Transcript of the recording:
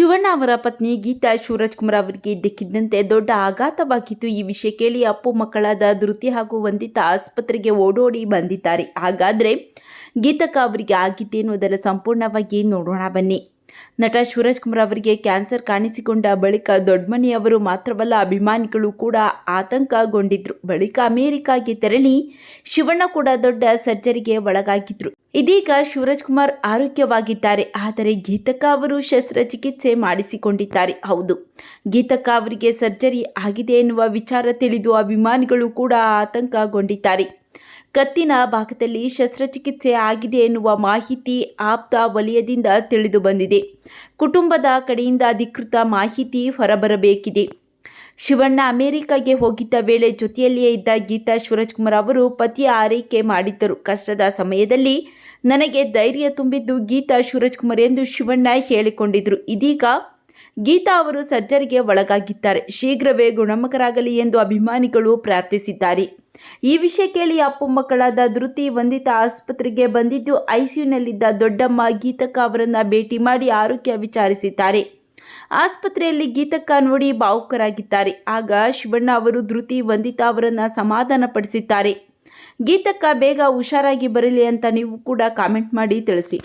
ಶಿವಣ್ಣ ಅವರ ಪತ್ನಿ ಗೀತಾ ಶಿವರಾಜ್ ಕುಮಾರ್ ಅವರಿಗೆ ಇದ್ದಕ್ಕಿದ್ದಂತೆ ದೊಡ್ಡ ಆಘಾತವಾಗಿತ್ತು ಈ ವಿಷಯ ಕೇಳಿ ಅಪ್ಪು ಮಕ್ಕಳಾದ ಧೃತಿ ಹಾಗೂ ವಂದಿತಾ ಆಸ್ಪತ್ರೆಗೆ ಓಡೋಡಿ ಬಂದಿದ್ದಾರೆ. ಹಾಗಾದ್ರೆ ಗೀತಕ್ಕ ಅವರಿಗೆ ಆಗಿದ್ದೇನು ಅದರ ಸಂಪೂರ್ಣವಾಗಿ ನೋಡೋಣ ಬನ್ನಿ. ನಟ ಶಿವರಾಜ್ ಕುಮಾರ್ ಅವರಿಗೆ ಕ್ಯಾನ್ಸರ್ ಕಾಣಿಸಿಕೊಂಡ ಬಳಿಕ ದೊಡ್ಡಮನೆಯವರು ಮಾತ್ರವಲ್ಲ, ಅಭಿಮಾನಿಗಳು ಕೂಡ ಆತಂಕಗೊಂಡಿದ್ರು. ಬಳಿಕ ಅಮೆರಿಕಾಗೆ ತೆರಳಿ ಶಿವಣ್ಣ ಕೂಡ ದೊಡ್ಡ ಸರ್ಜರಿಗೆ ಒಳಗಾಗಿದ್ರು. ಇದೀಗ ಶಿವರಾಜ್ ಕುಮಾರ್ ಆರೋಗ್ಯವಾಗಿದ್ದಾರೆ. ಆದರೆ ಗೀತಕ್ಕ ಅವರು ಶಸ್ತ್ರಚಿಕಿತ್ಸೆ ಮಾಡಿಸಿಕೊಂಡಿದ್ದಾರೆ. ಹೌದು, ಗೀತಕ್ಕ ಅವರಿಗೆ ಸರ್ಜರಿ ಆಗಿದೆ ಎನ್ನುವ ವಿಚಾರ ತಿಳಿದು ಅಭಿಮಾನಿಗಳು ಕೂಡ ಆತಂಕಗೊಂಡಿದ್ದಾರೆ. ಕತ್ತಿನ ಭಾಗದಲ್ಲಿ ಶಸ್ತ್ರಚಿಕಿತ್ಸೆ ಆಗಿದೆ ಎನ್ನುವ ಮಾಹಿತಿ ಆಪ್ತ ವಲಯದಿಂದ ತಿಳಿದು ಬಂದಿದೆ. ಕುಟುಂಬದ ಕಡೆಯಿಂದ ಅಧಿಕೃತ ಮಾಹಿತಿ ಹೊರಬರಬೇಕಿದೆ. ಶಿವಣ್ಣ ಅಮೆರಿಕಾಗೆ ಹೋಗಿದ್ದ ವೇಳೆ ಜೊತೆಯಲ್ಲಿಯೇ ಇದ್ದ ಗೀತಾ ಶಿವರಾಜ್ಕುಮಾರ್ ಅವರು ಪತಿಯ ಆರೈಕೆ ಮಾಡಿದ್ದರು. ಕಷ್ಟದ ಸಮಯದಲ್ಲಿ ನನಗೆ ಧೈರ್ಯ ತುಂಬಿದ್ದು ಗೀತಾ ಶಿವರಾಜ್ಕುಮಾರ್ ಎಂದು ಶಿವಣ್ಣ ಹೇಳಿಕೊಂಡಿದ್ದರು ಇದೀಗ ಗೀತಾ ಅವರು ಸರ್ಜರಿಗೆ ಒಳಗಾಗಿದ್ದಾರೆ. ಶೀಘ್ರವೇ ಗುಣಮುಖರಾಗಲಿ ಎಂದು ಅಭಿಮಾನಿಗಳು ಪ್ರಾರ್ಥಿಸಿದ್ದಾರೆ. ಈ ವಿಷಯ ಕೇಳಿ ಅಪ್ಪು ಮಕ್ಕಳಾದ ಧೃತಿ ವಂದಿತ ಆಸ್ಪತ್ರೆಗೆ ಬಂದಿದ್ದು ಐಸಿಯುನಲ್ಲಿದ್ದ ದೊಡ್ಡಮ್ಮ ಗೀತಕ್ಕ ಅವರನ್ನ ಭೇಟಿ ಮಾಡಿ ಆರೋಗ್ಯ ವಿಚಾರಿಸಿದ್ದಾರೆ. ಆಸ್ಪತ್ರೆಯಲ್ಲಿ ಗೀತಕ್ಕ ನೋಡಿ ಭಾವುಕರಾಗಿದ್ದಾರೆ. ಆಗ ಶಿವಣ್ಣ ಅವರು ಧೃತಿ ವಂದಿತಾ ಅವರನ್ನ ಸಮಾಧಾನಪಡಿಸಿದ್ದಾರೆ. ಗೀತಕ್ಕ ಬೇಗ ಹುಷಾರಾಗಿ ಬರಲಿ ಅಂತ ನೀವು ಕೂಡ ಕಾಮೆಂಟ್ ಮಾಡಿ ತಿಳಿಸಿ.